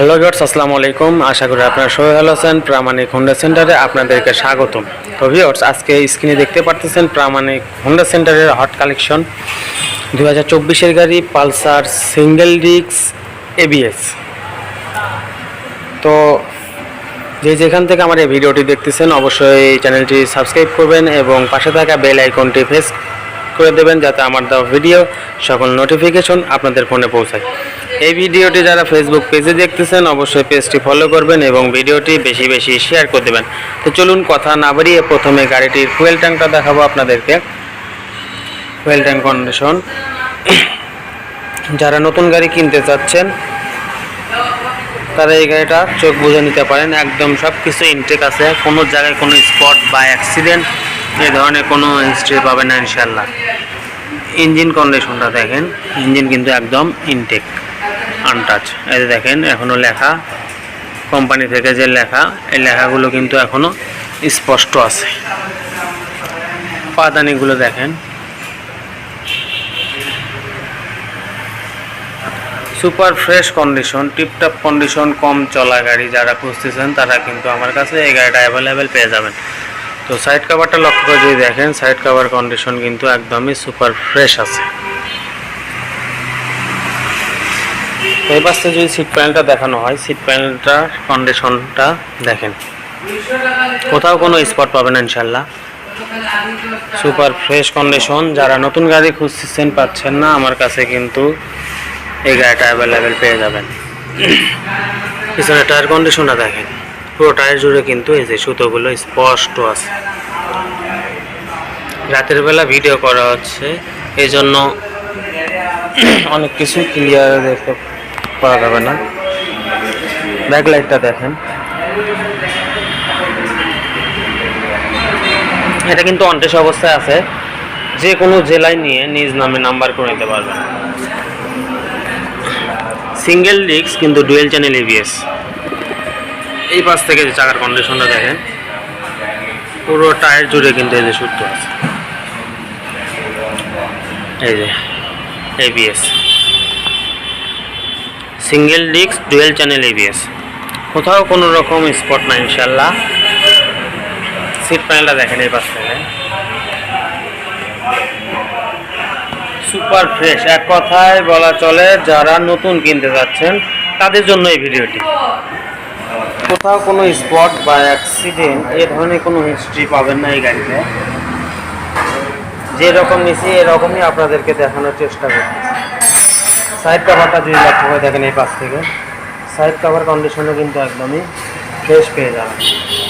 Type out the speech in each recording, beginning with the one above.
Hello viewers আসসালামু আলাইকুম। আশা করি আপনারা সবাই ভালো আছেন। প্রামাণিক হোন্ডা সেন্টারে আপনাদেরকে স্বাগতম। তো ভিউয়ার্স আজকে স্ক্রিনে দেখতে পারতেছেন প্রামাণিক হোন্ডা সেন্টারের হট কালেকশন দু হাজার চব্বিশের গাড়ি পালসার সিঙ্গেল ডিক্স এবিএস তো যে যেখান থেকে আমার এই ভিডিওটি দেখতেছেন, অবশ্যই চ্যানেলটি সাবস্ক্রাইব করবেন এবং পাশে থাকা বেল আইকনটি প্রেস করে দেবেন, যাতে আমার দেওয়া ভিডিও সকল নোটিফিকেশন আপনাদের ফোনে পৌঁছায়। এই ভিডিওটি যারা ফেসবুক পেজে দেখতেছেন, অবশ্যই পেজটি ফলো করবেন এবং ভিডিওটি বেশি বেশি শেয়ার করে দেবেন। তো চলুন কথা না বাড়িয়ে প্রথমে গাড়িটির ফুয়েল ট্যাঙ্কটা দেখাবো আপনাদেরকে। ফুয়েল ট্যাঙ্ক কন্ডিশন যারা নতুন গাড়ি কিনতে চাচ্ছেন, তারা এই গাড়িটা চোখ বুঝে নিতে পারেন। একদম সব কিছু ইনটেক আছে। কোনো জায়গায় কোনো স্পট বা অ্যাক্সিডেন্ট এই ধরনের কোনো হিস্ট্রি পাবেন না ইনশাল্লাহ ইঞ্জিন কন্ডিশনটা দেখেন। ইঞ্জিন কিন্তু একদম ইনটেক আনটাচ এই দেখেন এখনও লেখা। কোম্পানি থেকে যে লেখা, এই লেখাগুলো কিন্তু এখনও স্পষ্ট আছে। পাদানিগুলো দেখেন। Super fresh condition, tiptop condition, কম চলা গাড়ি যারা খুঁজতেছেন, তারা কিন্তু আমার কাছে এই গাড়িটা অ্যাভেলেবেল পেয়ে যাবেন। তো সাইড কাভারটা লক্ষ্য করে যদি দেখেন সাইড কাভার কন্ডিশন কিন্তু একদমই সুপার ফ্রেশ আছে তো এই পাশে যদি সিট প্যানেলটা দেখানো হয় সিট প্যানেলটার কন্ডিশনটা দেখেন। কোথাও কোনো স্পট পাবেন ইনশাল্লাহ সুপার ফ্রেশ কন্ডিশন যারা নতুন গাড়ি খুঁজছেন পাচ্ছেন না, আমার কাছে কিন্তু এই গাড়িটা অ্যাভেলেবেল পেয়ে যাবেন। পিছনে টায়ার কন্ডিশনটা দেখেন। পুরো টায়ার জুড়ে কিন্তু এই যে সুতোগুলো স্পষ্ট আছে। রাতের বেলা ভিডিও করা হচ্ছে এই জন্য অনেক কিছু ক্লিয়ার দেখতে পাওয়া যাবে না। ব্যাকলাইটটা দেখেন। এটা কিন্তু অনটেস অবস্থায় আছে। যে কোনো জেলায় নিয়ে নিজ নামে নাম্বার করে নিতে পারবেন। সিঙ্গেল ডিস্ক কিন্তু ডুয়েল চ্যানেল এবিএস এই পাশ থেকে যে চাকার কন্ডিশনটা দেখেন, পুরো টায়ার জুড়ে কিন্তু এই যে সূত্র আছে। এই যে ABS single disc, dual channel ABS কোথাও কোনো রকম স্পট না ইনশাল্লাহ সিট প্যানেলটা দেখেন এই পাশ। সুপার ফ্রেশ, এক কথায় বলা চলে, যারা নতুন কিনতে যাচ্ছেন, তাদের জন্য এই ভিডিওটি। কোথাও কোনো স্পট বা অ্যাক্সিডেন্ট এ ধরনের কোনো হিস্ট্রি পাবেন না এই গাড়িতে। যেরকম নিছি, এরকমই আপনাদেরকে দেখানোর চেষ্টা করতেছি সাইড কাভারটা যদি লক্ষ্য করে দেখেন এই পাশ থেকে, সাইড কাভার কন্ডিশনও কিন্তু একদমই ফ্রেশ পেয়ে যাবেন।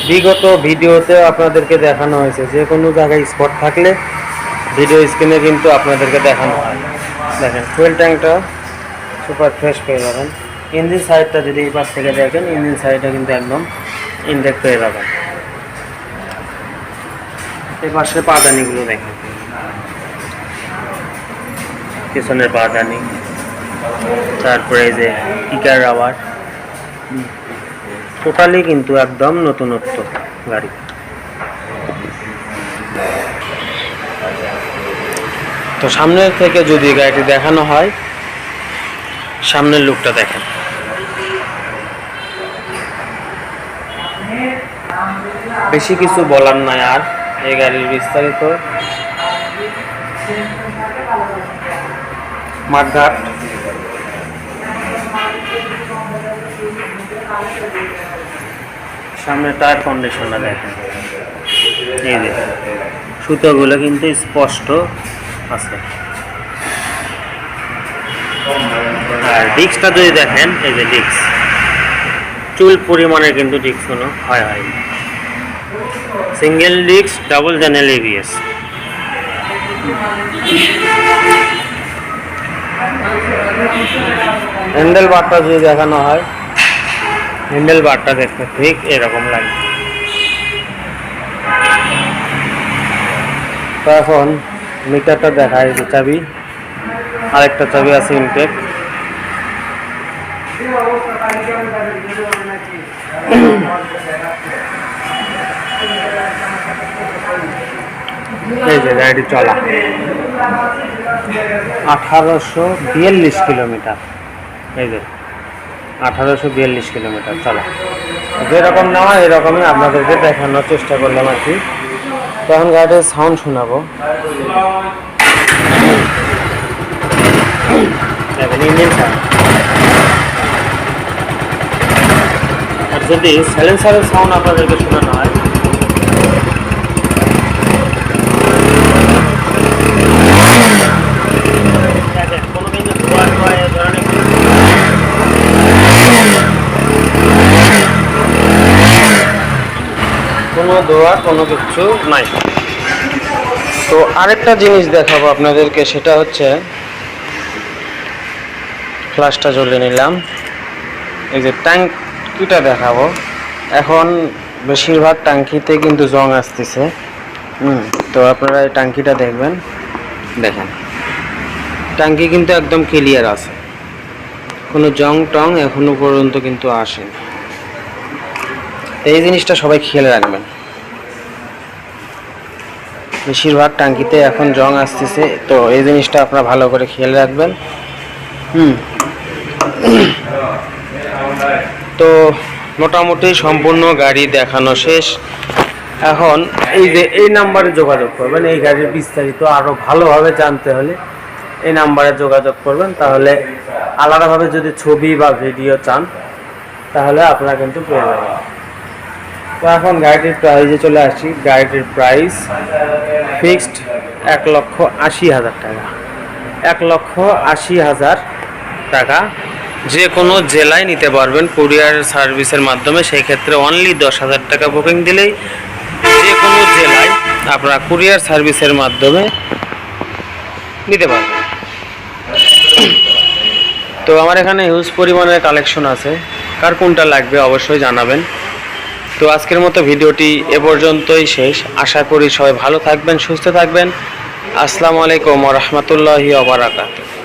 বিগত ভিডিওতে আপনাদেরকে দেখানো হয়েছে, যে কোনো জায়গায় স্পট থাকলে ভিডিও স্ক্রিনে কিন্তু আপনাদেরকে দেখানো হয়। দেখেন ফুয়েল ট্যাঙ্কটা সুপার ফ্রেশ পেয়ে যাবেন। ইঞ্জিন সাইডটা যদি এই পাশ থেকে দেখেন ইঞ্জিন সাইডটা কিন্তু একদম ইনটেক পেয়ে যাবেন এই পাশে পাদানিগুলো দেখেন। পিছনের পাদানি। তারপরে যে কিকার রাবার টোটালি কিন্তু একদম নতুনত্ব গাড়ি। তো সামনের থেকে যদি গাড়িটি দেখানো হয়, সামনের লুকটা দেখেন। বেশি কিছু বলার নাই আর, এই গাড়ির বিস্তারিত মাঠঘাট। সামনে টায়ার কন্ডিশনটা দেখেন। এই যে, সুতোগুলো কিন্তু স্পষ্ট আছে। আর ডিস্কটা যদি দেখেন, এই যে ডিস্ক, চুল পরিমাণের কিন্তু ডিস্ক কোনো হয় হয় single disc, double channel ABS handle বারটা যদি দেখানো হয়। হ্যান্ডেল বারটা দেখতে, ঠিক এরকম লাগে। তো এখন মিটারটা দেখায় যে চাবি। আরেকটা চাবি আছে ইনটেক এই যে গাড়িটি চলা। আঠারোশো বিয়াল্লিশ কিলোমিটার। এই যে। আঠারোশো বিয়াল্লিশ কিলোমিটার, চলা। যেরকম নেওয়া, এরকমই আপনাদেরকে দেখানোর চেষ্টা করলাম আর কি। তখন গাড়ির সাউন্ড শোনাবো। ইঞ্জিন সাউন্ড আর যদি সাইলেন্সারের সাউন্ড আপনাদেরকে শোনানো হয় দেখেন কোনো কিন্তু ধোয়া টোয়া এ ধরনের কিছু কোনো দোয়া কোনো কিছু নাই। তো আরেকটা জিনিস দেখাবো আপনাদেরকে, সেটা হচ্ছে ফ্লাশটা জ্বলে নিলাম। এই যে ট্যাঙ্কিটা দেখাবো। এখন বেশিরভাগ ট্যাঙ্কিতে কিন্তু জং আসতেছে। হুম, তো আপনারা এই ট্যাঙ্কিটা দেখবেন। দেখেন, ট্যাঙ্কি কিন্তু একদম ক্লিয়ার আছে। কোনো জং টং এখনও পর্যন্ত কিন্তু আসেনি। এই জিনিসটা সবাই খেয়াল রাখবেন। বেশিরভাগ টাঙ্কিতে এখন জং আসতেছে, তো এই জিনিসটা আপনারা ভালো করে খেয়াল রাখবেন। হুম। তো মোটামুটি সম্পূর্ণ গাড়ি দেখানো শেষ। এখন এই যে এই নাম্বারে যোগাযোগ করবেন, এই গাড়ির বিস্তারিত আরও ভালোভাবে জানতে হলে এই নাম্বারে যোগাযোগ করবেন। তাহলে আলাদাভাবে যদি ছবি বা ভিডিও চান, তাহলে আপনারা কিন্তু পেয়ে যাবেন। তো এখন গাড়িটির প্রাইজে চলে আসছি। গাড়িটির প্রাইস ফিক্সড এক লক্ষ আশি হাজার টাকা। এক লক্ষ আশি হাজার টাকা। যে কোনো জেলায় নিতে পারবেন কুরিয়ার সার্ভিসের মাধ্যমে, সেই ক্ষেত্রে অনলি দশ হাজার টাকা বুকিং দিলেই যে কোনো জেলায় আপনারা কুরিয়ার সার্ভিসের মাধ্যমে নিতে পারবেন। তো আমার এখানে হিউজ পরিমাণের কালেকশন আছে। কার কোনটা লাগবে অবশ্যই জানাবেন। তো আজকের মতো ভিডিওটি এ পর্যন্তই শেষ। আশা করি সবাই ভালো থাকবেন, সুস্থ থাকবেন। আসসালামু আলাইকুম রহমতুল্লাহি ওবরাকাতুহ